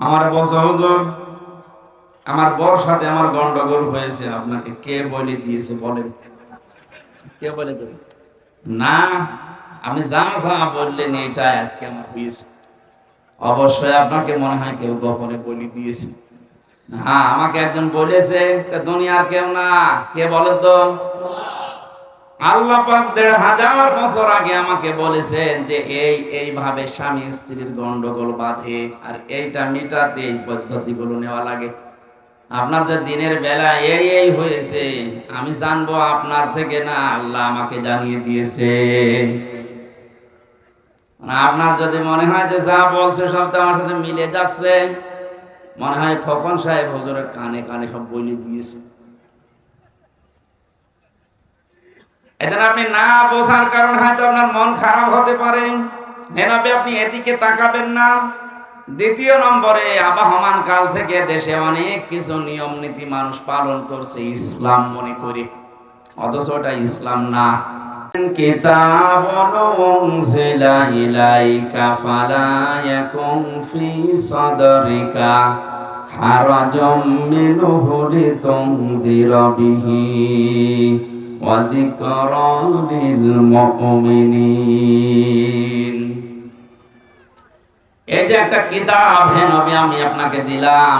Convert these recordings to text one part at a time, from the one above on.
আমার হুজুর আমার বর সাথে আমার গন্ডগোল হয়েছে আপনাকে কে বলে দিয়েছে বলেন? কে বলে দেবে? না আপনি যা যা বললেন এটা আজকে আমার হয়েছে। অবশ্যই আপনাকে মনে হয় কেউ গোপনে বলে দিয়েছে। হ্যাঁ আমাকে একজন বলেছে তা দুনিয়ার কেউ না। কে বলে তো? আল্লাহ পাক দেড় হাজার বছর আগে আমাকে বলেছেন যে এই, এইভাবে স্বামী স্ত্রীর গন্ডগোল বাঁধে আর এইটা মিটাতে এই পদ্ধতিগুলো নেওয়া লাগে। আপনার যে দিনের বেলা এই এই হয়েছে, আমি জানব আপনার থেকে না আল্লাহ আমাকে জানিয়ে দিয়েছে। মানে আপনার যদি মনে হয় যে যা বলছে সব তো আমার সাথে মিলে যাচ্ছে, মনে হয় খোকন সাহেব হুজুরের কানে কানে সব বলে দিয়েছে। এটা আপনি না বোঝার কারণ হয়তো আপনার মন খারাপ হতে পারে। এভাবে আপনি এদিকে তাকাবেন না। দ্বিতীয় নম্বরে আবাহমান কাল থেকে দেশে অনেক কিছু নিয়ম নীতি মানুষ পালন করছে, ইসলাম মনে করে। অথচ ওটা ইসলাম না। কিতাব উনজিলা ইলাইকা ফালা ইয়াকুম ফি সাদরিকা হারাজাম মিনহু লিতুনদিরা বিহি। লিল মুমিনিন। এই যে একটা কিতাব হে নবী, আমি আপনাকে দিলাম।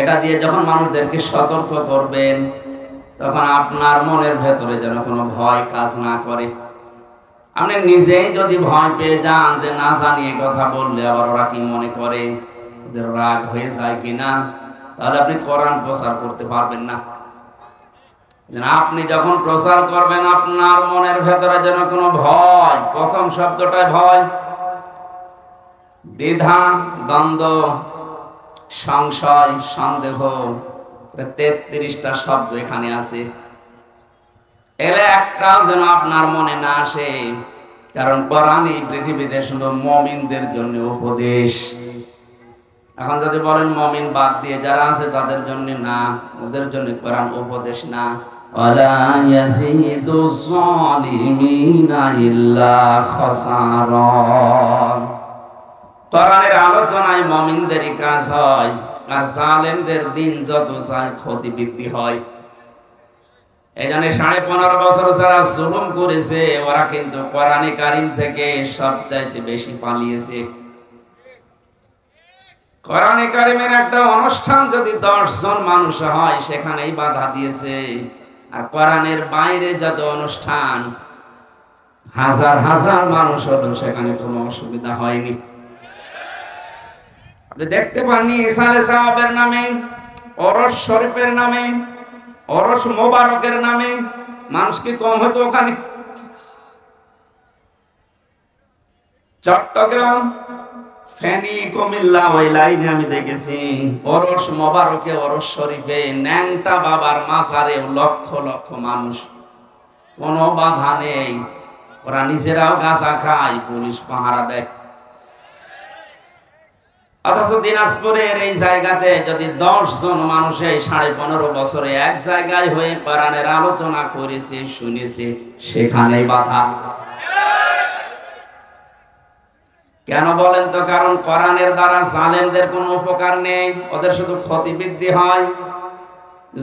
এটা দিয়ে যখন মানুষদেরকে সতর্ক করবেন, তখন আপনার মনের ভেতরে যেন কোনো ভয় কাজ না করে। আপনি নিজেই যদি ভয় পেয়ে যান যে না জানিয়ে কথা বললে আবার ওরা কি মনে করে, ওদের রাগ হয়ে যায় কিনা, তাহলে আপনি কোরআন প্রচার করতে পারবেন না। আপনি যখন প্রচার করবেন, আপনার মনের ভেতরে যেন কোনো ভয়, প্রথম শব্দটাই ভয়। দ্বিধা, দ্বন্দ্ব, সংশয়, সন্দেহ তেত্রিশটা শব্দ এখানে আছে। এলে একটা যেন আপনার মনে না আসে, কারণ কোরআন এই পৃথিবীতে শুধু মমিনদের জন্য উপদেশ। এখন যদি বলেন মমিন বাদ দিয়ে যারা আছে তাদের জন্য না, ওদের জন্য কোরআন উপদেশ না। ولا يزيد الظالمين إلا خسارا কোরআনের আলোচনায় মমিনদেরই কাজ হয় আর জালেমদের দিন যত চায় ক্ষতি বৃদ্ধি হয় এখানে সাড়ে পনেরো বছর যারা জুলুম করেছে ওরা কিন্তু কোরআনে কারিম থেকে সবচাইতে বেশি পালিয়েছে কোরআনে কারিমের একটা অনুষ্ঠান যদি দশ জন মানুষ হয় সেখানেই বাধা দিয়েছে আর কোরআনের বাইরে যত অনুষ্ঠান, হাজার হাজার মানুষ হলো সেখানে কোনো অসুবিধা হয়নি। দেখতে পাননি ইসালে সাহাবের নামে অরস শরীফের নামে অরস মোবারকের নামে, মানুষ কি কম হতো ওখানে? চট্টগ্রাম ফেনী ওই লাইনে আমি দেখেছি। অরস অরস শরীফে ন্যাংটা বাবার লক্ষ লক্ষ মানুষ। কোনো বাধা নেই। ওরা নিজেরাও খায়, পুলিশ পাহারা দেয়। অথচ দিনাজপুরের এই জায়গাতে যদি দশ জন মানুষ এই সাড়ে পনেরো বছরে এক জায়গায় হয়ে কোরআনের আলোচনা করেছে, শুনেছে, সেখানেই বাধা। কেন বলেন তো? কারণ কোরআনের দ্বারা জালেমদের কোনো উপকার নেই, ওদের শুধু ক্ষতি বৃদ্ধি হয়।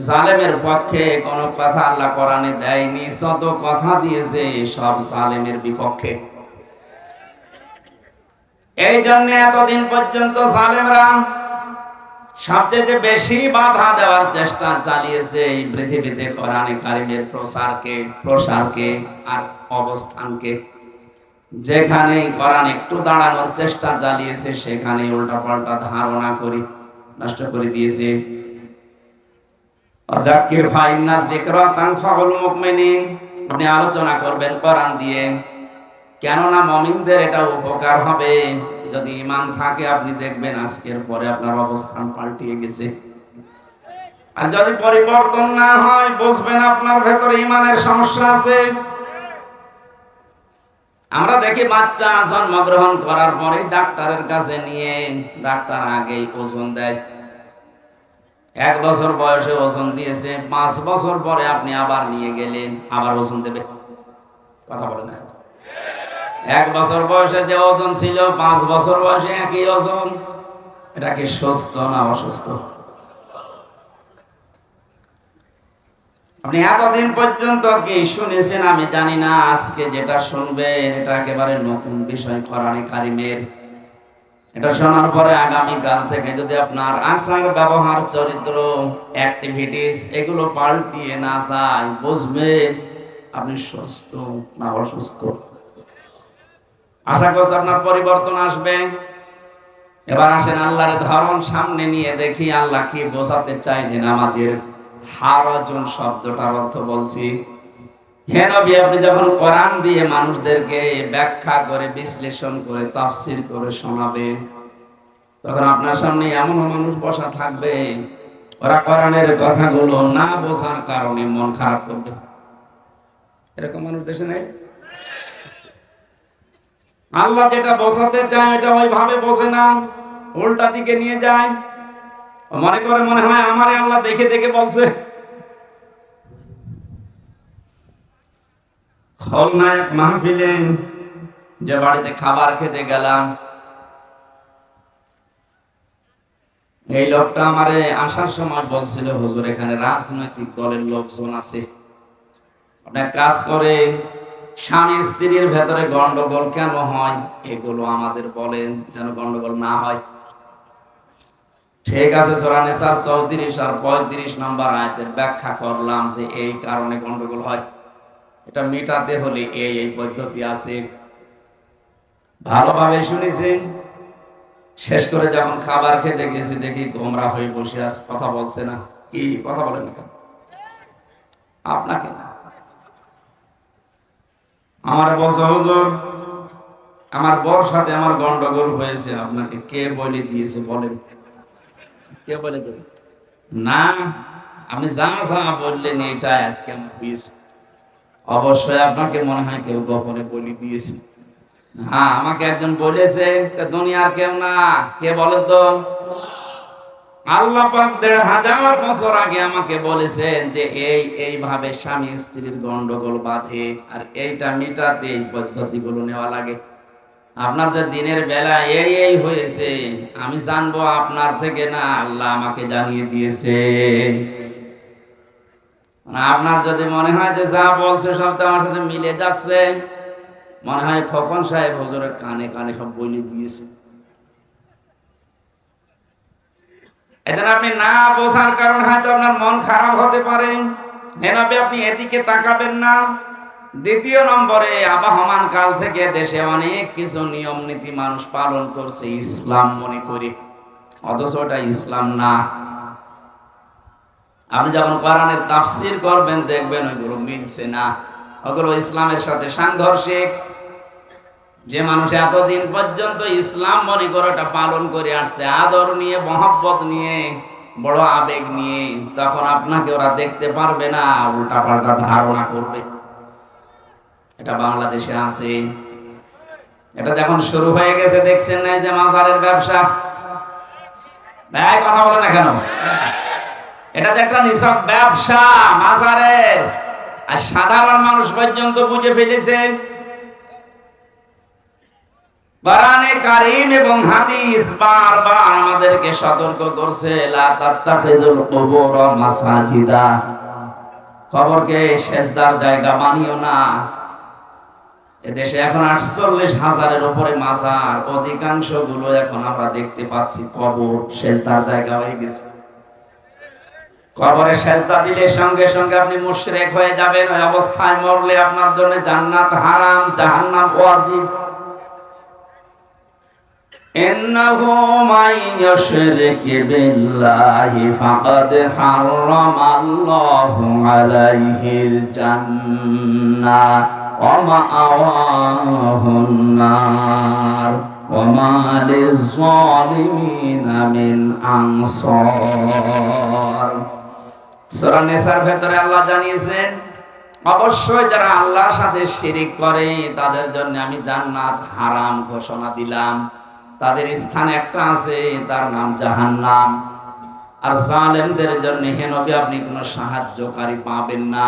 জালেমের পক্ষে কোনো কথা আল্লাহ কোরআনে দেয়নি, যত কথা দিয়েছে সব জালেমের বিপক্ষে। এই জন্য এতদিন পর্যন্ত জালেমরা সবচেয়ে বেশি বাধা দেওয়ার চেষ্টা চালিয়েছে এই পৃথিবীতে কোরআনে কারিমের প্রসারকে প্রসারকে আর অবস্থানকে। যেখানে কোরআন একটু দাঁড়ানোর চেষ্টা চালিয়েছে সেখানে উল্টা পাল্টা ধারণা করি নষ্ট করে দিয়েছে। অদাক্কির ফাইন্না যিকরা তানফাউল মুমিনিন। আপনি আলোচনা করবেন, কোরআন দিয়ে। কেননা মমিনদের এটা উপকার হবে। যদি ইমান থাকে, আপনি দেখবেন আজকের পরে আপনার অবস্থান পাল্টিয়ে গেছে। আর যদি পরিবর্তন না হয়, বুঝবেন আপনার ভেতরে ইমানের সমস্যা আছে। আমরা দেখি বাচ্চা জন্মগ্রহণ করার পরে ডাক্তারের কাছে নিয়ে ডাক্তার আগেই ওজন দেয়। এক বছর বয়সে ওজন দিয়েছে, পাঁচ বছর পরে আপনি আবার নিয়ে গেলেন, আবার ওজন দেবে। কথা বলেন এক বছর বয়সে যে ওজন ছিল, পাঁচ বছর বয়সে একই ওজন। এটা কি সুস্থ না অসুস্থ? আপনি এতদিন পর্যন্ত কি শুনেছেন? আমি জানি না। আজকে যেটা শুনবেন, এটা একেবারে নতুন বিষয়, কোরআনে কারিমের। এটা শোনার পরে আগামী কাল থেকে যদি আপনার আচার, ব্যবহার, চরিত্র অ্যাক্টিভিটিস এগুলো পাল্টিয়ে না যায়, বুঝবেন আপনি সুস্থ না অসুস্থ। আশা করছি আপনার পরিবর্তন আসবে। এবার আসেন আল্লাহর ধরন সামনে নিয়ে দেখি আল্লাহ কি বোঝাতে চাইলেন আমাদের হারজন শব্দটার অর্থ বলছি। হে নবী, আপনি যখন কোরআন দিয়ে মানুষদেরকে ব্যাখ্যা করে, বিশ্লেষণ করে, তাফসির করে শোনাবেন, তখন আপনার সামনে এমন মানুষ বসা থাকবে, ওরা কোরআনের কথাগুলো না বোঝার কারণে মন খারাপ করবে। এরকম মানুষ দেশে নেই? আল্লাহ যেটা বসাতে চায় এটা ওইভাবে বসে না, উল্টা দিকে নিয়ে যায়। মনে করে মনে হয় আমারে আল্লাহ দেখে দেখে বলছে। খলনায়ক মাহফিলে যে বাড়িতে খাবার খেতে গেলাম, এই লোকটা আমারে আসার সময় বলছিল, হুজুর, এখানে রাজনৈতিক দলের লোকজন আছে। আপনার কাজ করে স্বামী স্ত্রীর ভেতরে গন্ডগোল কেন হয়? এগুলো আমাদের বলেন, যেন গন্ডগোল না হয়। ঠিক আছে সোরানেসার চৌত্রিশ আর পঁয়ত্রিশ নম্বর আয়তের ব্যাখ্যা করলাম যে এই কারণে গন্ডগোল হয়। এটা মেটাতে হলে এই এই পদ্ধতি আছে। ভালোভাবে শুনেছি। শেষ করে যখন খাবার খেতে গেছি, দেখি গোমরা হয়ে বসে আস কথা বলছে না। কি কথা বলেন না আপনাকে না। আমার বলছে, হুজুর, আমার বর সাথে আমার গন্ডগোল হয়েছে। আপনাকে কে বলে দিয়েছে বলেন? কে বলে দেবে? না, আপনি যা যা বললেন এটা আজকে আমার অবশ্যই আপনাকে মনে হয় কেউ গোপনে বলে দিয়েছে। হ্যাঁ আমাকে একজন বলেছে দুনিয়ার কেউ না, কে বলে তো? আল্লাহ পাক দেড় হাজার বছর আগে আমাকে বলেছেন যে, এই, এইভাবে স্বামী স্ত্রীর গন্ডগোল বাঁধে আর এইটা মিটাতে এই পদ্ধতিগুলো নেওয়া লাগে। আপনার যে দিনের বেলা এই এই হয়েছে, আমি জানব আপনার থেকে না আল্লাহ আমাকে জানিয়ে দিয়েছে। মানে আপনার যদি মনে হয় যে যা বলছে সব তো আমার সাথে মিলে যাচ্ছে, মনে হয় খোকন সাহেব হজরের কানে কানে সব বলে দিয়েছে। এটা আপনি না বোঝার কারণ হয়তো আপনার মন খারাপ হতে পারে। হেনাবে আপনি এদিকে তাকাবেন না। দ্বিতীয় নম্বরে, আবাহমান কাল থেকে দেশে অনেক কিছু নিয়ম নীতি মানুষ পালন করছে, ইসলাম মনে করে। অথচ ওটা ইসলাম না। আপনি যখন কোরআনের তাফসির করবেন, দেখবেন ওইগুলো মিলছে না। ওগুলো ইসলামের সাথে সাংঘর্ষিক। যে মানুষ এতদিন পর্যন্ত ইসলাম মনে করে ওটা পালন করে আসছে, আদর নিয়ে, মহব্বত নিয়ে, বড় আবেগ নিয়ে, তখন আপনাকে ওরা দেখতে পারবে না উল্টা পাল্টা ধারণা করবে। এটা বাংলাদেশে আছে। এটা যখন শুরু হয়ে গেছে, দেখছেন না যে মাজারের ব্যবসা? কথা বলে না কেন? এটা যে একটা নিছক ব্যবসা, মাজারের। আর সাধারণ মানুষ পর্যন্ত বুঝে ফেলেছে। এবং হাদিস বারবার আমাদেরকে সতর্ক করছে, লা তাত্তাখিদুল কুবুর মাসাজিদা। কবরকে সেজদার জায়গা বানিও না। এদেশে এখন আটচল্লিশ হাজারের উপরে মাজার অধিকাংশ গুলো এখন আমরা দেখতে পাচ্ছি কবর সেজদার জায়গা হয়ে গেছে কবরে সেজদা দিলে সঙ্গে সঙ্গে আপনি মুশরিক হয়ে যাবেন ওই অবস্থায় মরলে আপনার জন্য জান্নাত হারাম জাহান্নাম ওয়াজিব إنه من يشرك بالله فقد حرم الله عليه الجنة ومأواه النار وما للظالمين من أنصار সূরা নিসার ভেতরে আল্লাহ জানিয়েছেন অবশ্যই যারা আল্লাহর সাথে শিরিক করে তাদের জন্য আমি জান্নাত হারাম ঘোষণা দিলাম তাদের স্থান একটা আছে তার নাম জাহান্নাম আর জালেমদের জন্য হেনবি আপনি কোনো সাহায্যকারী পাবেন না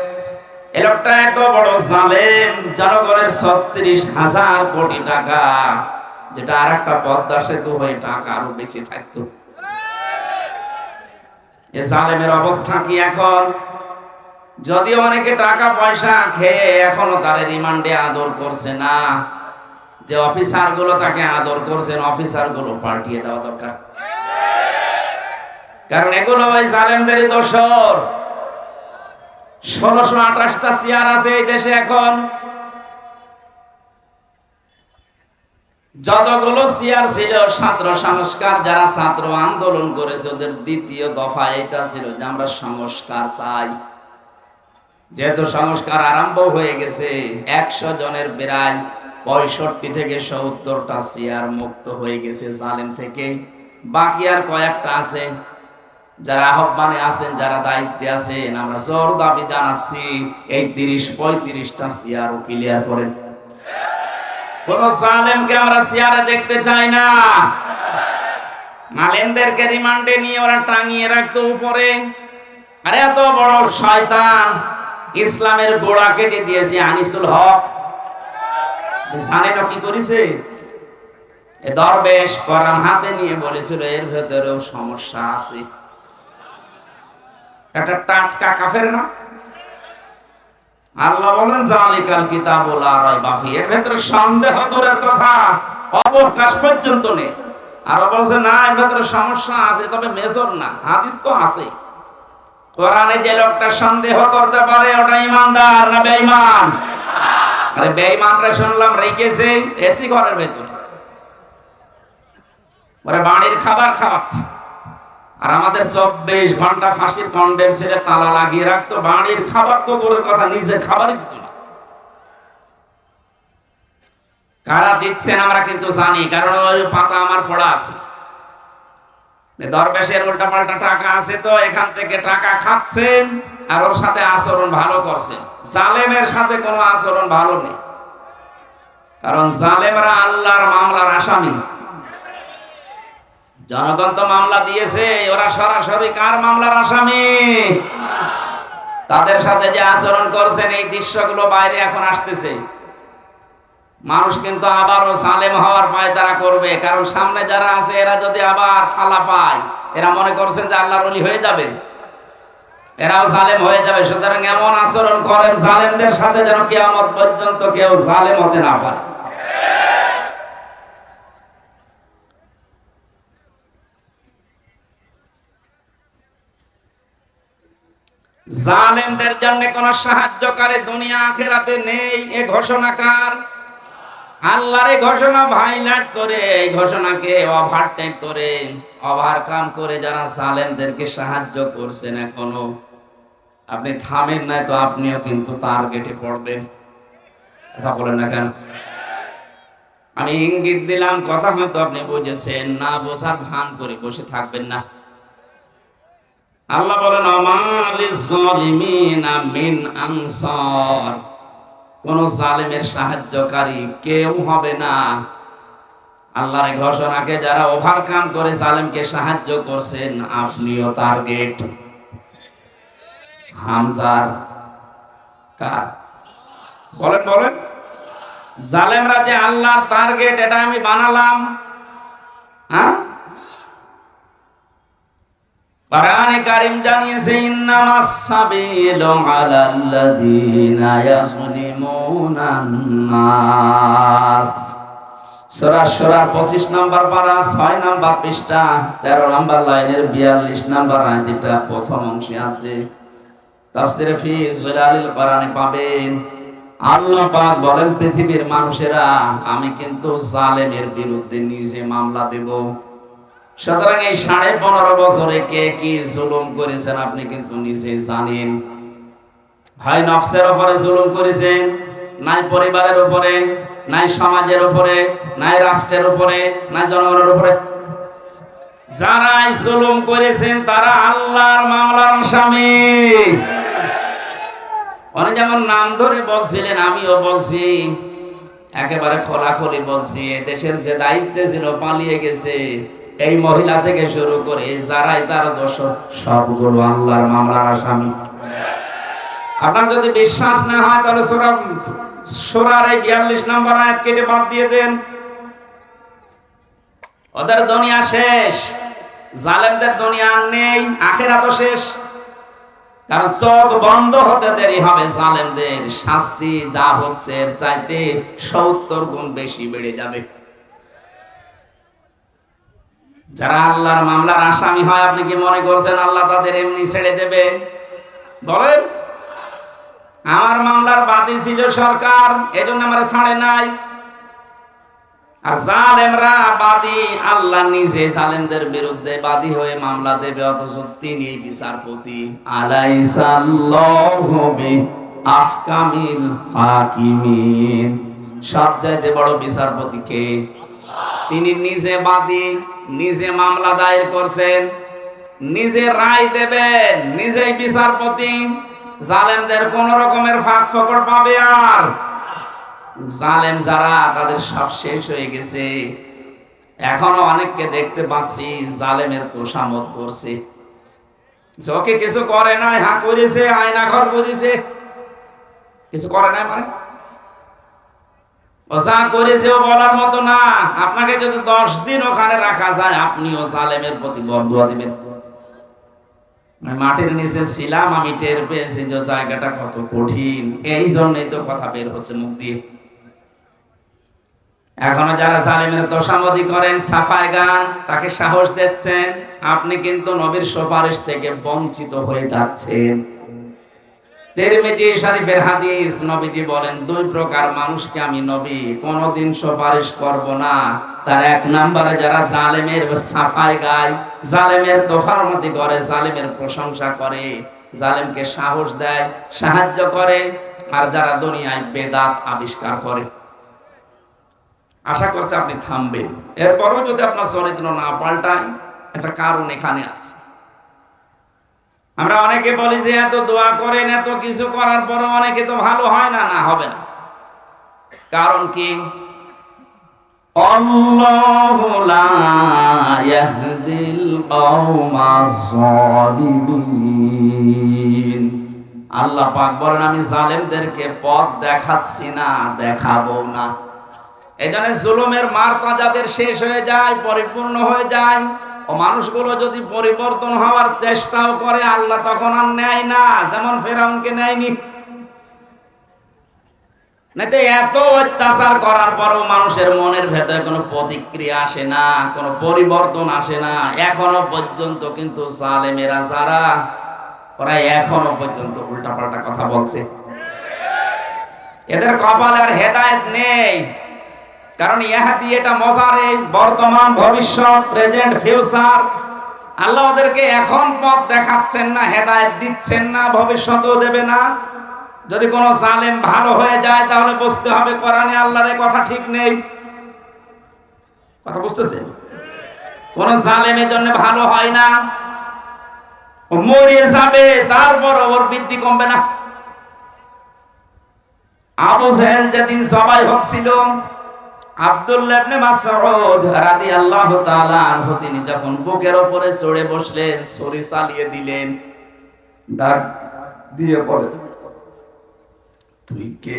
এ এত বড় জালেম, জনগণের ছত্রিশ হাজার কোটি টাকা, যেটা আর একটা পদ্মা সেতু হয়ে টাকা আরও বেশি থাকতো। এ জালেমের অবস্থা কি এখন? অনেকে টাকা পয়সা খেয়ে এখনও তার রিমান্ডে আদর করছে না, যে অফিসারগুলো তাকে আদর করছেন অফিসারগুলো পাল্টিয়ে দেওয়া দরকার। কারণ এগুলো ওই জালেমদেরই দোষর। ষোলোশো আঠাশটা চেয়ার আছে এই দেশে এখন। যতগুলো চেয়ার ছিল ছাত্র সংস্কার, যারা ছাত্র আন্দোলন করেছে, ওদের দ্বিতীয় দফা এটা ছিল যে আমরা সংস্কার চাই। যেহেতু সংস্কার আরম্ভ হয়ে গেছে, একশো জনের প্রায় পঁয়ষট্টি থেকে সত্তরটা চেয়ার মুক্ত হয়ে গেছে জালেম থেকে। বাকি আর কয়েকটা আছে। যারা আহ্বানে আছেন, যারা দায়িত্বে আছেন, আমরা জোর দাবি জানাচ্ছি, এই তিরিশ, পঁয়ত্রিশটা চেয়ারও ক্লিয়ার করেন। কোন জালেমকে আমরা চেয়ারে দেখতে চাই না। মালেনদেরকে রিমান্ডে নিয়ে ওরা টাঙিয়ে রাখতো উপরে। আরে এত বড় শয়তান, ইসলামের গোড়া কেটে দিয়েছে আনিসুল হক। জানেন ও কি করেছে? দরবেশ কোরআন হাতে নিয়ে বলেছিল, এর ভেতরেও সমস্যা আছে। একটা টাটকা কাফের না? আল্লাহ বলেন, জালিকাল কিতাবুল আরাই বাফি এর ভেতরে সন্দেহ দূরের কথা, অবকাশ পর্যন্ত নেই। আর বলছে, না, এর ভেতরে সমস্যা আছে, তবে মেজর না, হাদিস তো আছে। কোরআনে যে লোকটা সন্দেহ করতে পারে, ওটা ইমানদার না বেঈমান? আরে বেঈমানরা শুনলাম রেখেছে এসি ঘরের ভেতরে। ওরা বাড়ির খাবার খাওয়াচ্ছে। আর আমাদের চব্বিশ ঘণ্টা ফাঁসির কন্ডেম ছেড়ে তালা লাগিয়ে রাখতো। বাড়ির খাবার তো দূরের কথা নিজে খাবারই দিত না। কারা দিচ্ছেন আমরা কিন্তু জানি, কারণ ওই পাতা আমার পড়া আছে। দরবেশের উল্টা পাল্টা টাকা আছে তো, এখান থেকে টাকা খাচ্ছেন আর ওর সাথে আচরণ ভালো করছেন। জালেমের সাথে কোনো আচরণ ভালো নেই। কারণ জালেমরা আল্লাহর মামলার আসামি। জনগণ তো মামলা দিয়েছে, ওরা সরাসরি কার মামলার আসামি? তাদের সাথে যে আচরণ করছেন, এই দৃশ্যগুলো বাইরে এখন আসতেছে। মানুষ কিন্তু আবারও সালেম হওয়ার পায় তারা করবে, কারণ সামনে যারা আছে, এরা যদি আবার থালা পায়, এরা মনে করছেন যে আল্লাহর অলি হয়ে যাবে। এরাও সালেম হয়ে যাবে, সুতরাং এমন আচরণ করেন সালেমদের সাথে যেন কেয়ামত পর্যন্ত কেউ সালেম হতে না পারে। জালেমদের জন্য কোন সাহায্যকারী দুনিয়া আখেরাতে নেই, এ ঘোষণাকার আল্লাহর এই ঘোষণা ভাইলাট করে, এই ঘোষণাকে ওভারটেক করে ওভারকাম করে যারা জালেমদেরকে সাহায্য করছেন এখনও। আপনি থামেন নাই তো আপনিও কিন্তু তার গেটে পড়বেন। কথা বলেন না কেন? আমি ইঙ্গিত দিলাম, কথা হয়তো আপনি বুঝেছেন, না বোঝার ভান করে বসে থাকবেন না। আল্লাহ বলেন মিন আনসার। কোন জালিমের সাহায্যকারী কেউ হবে না। আল্লাহর ঘোষণাকে যারা ওভারকাম করে জালিমকে সাহায্য করছেন, আপনিও টার্গেট হামজার কার? বলেন বলেন। জালেমরা যে আল্লাহর টার্গেট এটা আমি বানালাম। হ্যাঁ? কোরআনে কারীম জানিয়েছে, ইন্নামাস সাবিলু আলাল্লাযীনা ইয়াজলিমুনান নাস। সূরা সূরা 25 নাম্বার পারা 6 নাম্বার পৃষ্ঠা 13 নাম্বার লাইনের 42 নাম্বার আয়াতটা প্রথম অংশে আছে। তাফসিরে ফি জিলালিল কোরআনে পাবেন, আল্লাহ পাক বলেন, পৃথিবীর মানুষেরা, আমি কিন্তু জালেমের বিরুদ্ধে নিজে মামলা দেব। সুতরাং এই সাড়ে পনেরো বছরে কে কি জুলুম করেছেন আপনি কিন্তু নিজে জানেন। হয় নফসের উপরে জুলুম করেছেন, নাই পরিবারের উপরে, নাই সমাজের উপরে, নাই রাষ্ট্রের উপরে, নাই জনগণের উপরে। যারাই জুলুম করেছেন তারা আল্লাহর মামলার আসামি অনেক যেমন নাম ধরে বলছিলেন, আমিও বলছি, একেবারে খোলাখুলি বলছি দেশের যে দায়িত্বে ছিল পালিয়ে গেছে। এই মহিলা থেকে শুরু করে যারাই তার দোষ সবগুলো আল্লাহর মামলার আসামি। আপনার যদি বিশ্বাস না হয়, তাহলে সোরা, সোরার এই বিয়াল্লিশ নম্বর আয়াত কেটে বাদ দিয়ে দেন। ওদের দুনিয়া শেষ, জালেমদের দুনিয়া নেই আখেরা তো শেষ। কারণ চোখ বন্ধ হতে দেরি হবে জালেমদের শাস্তি, যা হচ্ছে এর চাইতে সত্তর গুণ বেশি বেড়ে যাবে। যারা আল্লাহর মামলার আসামি হয়, আপনি কি মনে করছেন আল্লাহ তাদের এমনি ছেড়ে দেবে? বলেন, আমার মামলার বাদী ছিল সরকার, এজন্য আমার ছাড়ে নাই। আর জালেমরা বাদী, আল্লাহ নিজে জালেমদের বিরুদ্ধে বাদী হয়ে মামলা দেবে, অথচ তিনি বিচারপতি। আলাইসাল্লাহু আহকামিল হাকিমিন। সবচাইতে বড় বিচারপতি কে? তিনি নিজে বাদী, নিজে মামলা দায়ের করছেন। নিজে রায় দেবেন, নিজেই বিচারপতি। জালেমদের কোন রকমের ফাঁক ফকড় পাবে আর? জালেম যারা, তাদের সব শেষ হয়ে গেছে। এখনও অনেককে দেখতে পাচ্ছি, জালেমের তোষামত করছে। যকে কিছু করে নাই, হা করেছে আয়না ঘর করেছে। কিছু করে নাই মানে? ও যা করেছে ও বলার মতো না। আপনাকে যদি দশ দিন ওখানে রাখা যায়, আপনিও জালেমের প্রতি বরদুয়া দিবেন। মাটির নিচে ছিলাম, আমি টের পেয়েছি যে জায়গাটা কত কঠিন। এই জন্যই তো কথা বের হচ্ছে মুখ দিয়ে। এখনও যারা জালিমের তোষামদি করেন, সাফাই গান, তাকে সাহস দিচ্ছেন, আপনি কিন্তু নবীর সুপারিশ থেকে বঞ্চিত হয়ে যাচ্ছেন। তিরমিজি, শরীফের হাদিস, নবীজি বলেন, দুই প্রকার মানুষকে আমি নবী, কোনোদিন সুপারিশ করব না। তার এক নম্বরে যারা জালেমের সাফাই গায়, জালেমের তোফারমতি করে, জালেমের প্রশংসা করে, জালেমকে সাহস দেয়, সাহায্য করে, আর যারা দুনিয়ায় বেদাত আবিষ্কার করে। আশা করছে আপনি থামবেন। এরপরও যদি আপনার চরিত্র না পাল্টায়, একটা কারণ এখানে আছে। আমরা অনেকে বলি যে এত দোয়া করেন, এত কিছু করার পরে অনেকে তো ভালো হয় না না হবে না। কারণ কি? আল্লাহু পাক বলেন, আমি জালেমদেরকে পথ দেখাচ্ছি না, দেখাবো না। এখানে জুলুমের মার্তা যাদের শেষ হয়ে যায়, পরিপূর্ণ হয়ে যায়। মানুষগুলো যদি পরিবর্তন হওয়ার চেষ্টাও করে, আল্লাহ তখন আর নেয় না। যেমন ফেরাউনকে নেয়নি। নাতে এত অত্যাচার করার পরও মানুষের মনের ভেতরে কোনো প্রতিক্রিয়া আসে না, কোনো পরিবর্তন আসে না। এখনও পর্যন্ত কিন্তু জালেমেরা যারা, ওরা এখনও পর্যন্ত উল্টাপাল্টা কথা বলছে। এদের কপালে আর হেদায়েত নেই। কারণ ইহাদি এটা মজারে বর্তমান ভবিষ্যৎ প্রেজেন্ট ফিউচার আল্লাহ ওদেরকে এখন পথ দেখাচ্ছেন না, হেদায়ত দিচ্ছেন না, ভবিষ্যতেও দেবে না। যদি কোনো জালেম ভালো হয়ে যায়, তাহলে বুঝতে হবে কোরআনে আল্লাহর কথা ঠিক নেই। কথা বুঝতেছেন কোন জালেমের জন্য ভালো হয় না। ও মরিয়ে যাবে, তারপর ওর বৃদ্ধি কমবে না। আবু জাহেল যেদিন সবাই হচ্ছিল আব্দুল্লাহ ইবনে মাসউদ রাদিয়াল্লাহু তাআলা আনহু, তিনি যখন বুকের উপরে চড়ে বসলেন, ছুরি চালিয়ে দিলেন, ডাক দিয়ে বলে, তুই কে?